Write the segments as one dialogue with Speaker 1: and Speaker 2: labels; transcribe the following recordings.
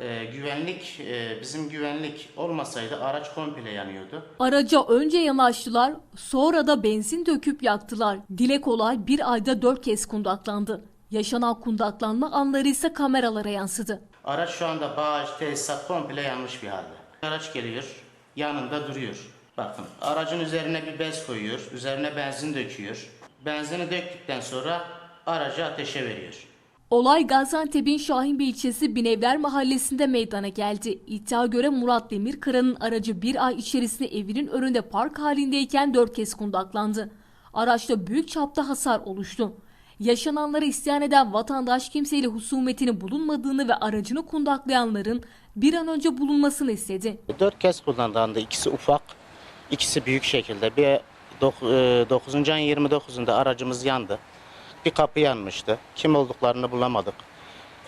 Speaker 1: e, güvenlik e, bizim güvenlik olmasaydı araç komple yanıyordu.
Speaker 2: Araca önce yanaştılar, sonra da benzin döküp yaktılar. Dile kolay bir ayda dört kez kundaklandı. Yaşanan kundaklanma anları ise kameralara yansıdı.
Speaker 1: Araç şu anda bağış, tesisat komple yanmış bir halde. Araç geliyor, yanında duruyor. Bakın aracın üzerine bir bez koyuyor, üzerine benzin döküyor. Benzini döktükten sonra aracı ateşe veriyor.
Speaker 2: Olay Gaziantep'in Şahinbey ilçesi Binevler mahallesinde meydana geldi. İddia göre Murat Demirkıran'ın aracı bir ay içerisinde evinin önünde park halindeyken dört kez kundaklandı. Araçta büyük çapta hasar oluştu. Yaşananlara isyan eden vatandaş kimseyle husumetinin bulunmadığını ve aracını kundaklayanların bir an önce bulunmasını istedi.
Speaker 1: Dört kez kullanıldı. İkisi ufak, ikisi büyük şekilde. Bir 9. ayın 29'unda aracımız yandı. Bir kapı yanmıştı. Kim olduklarını bulamadık.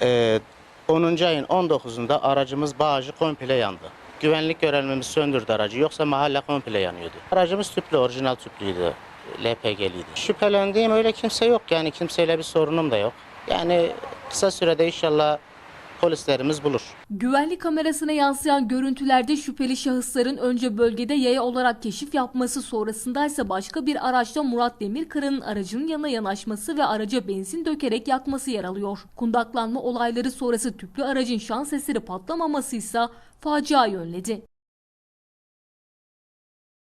Speaker 1: Ee, 10. ayın 19'unda aracımız bağcı komple yandı. Güvenlik görevlimiz söndürdü aracı. Yoksa mahalle komple yanıyordu. Aracımız tüplü, orijinal tüplüydü. LPG'liydi. Şüphelendiğim öyle kimse yok. Yani kimseyle bir sorunum da yok. Yani kısa sürede inşallah polislerimiz bulur.
Speaker 2: Güvenlik kamerasına yansıyan görüntülerde şüpheli şahısların önce bölgede yaya olarak keşif yapması sonrasında ise başka bir araçta Murat Demirkıran'ın aracının yanına yanaşması ve araca benzin dökerek yakması yer alıyor. Kundaklanma olayları sonrası tüplü aracın şans eseri patlamaması ise facia yönledi.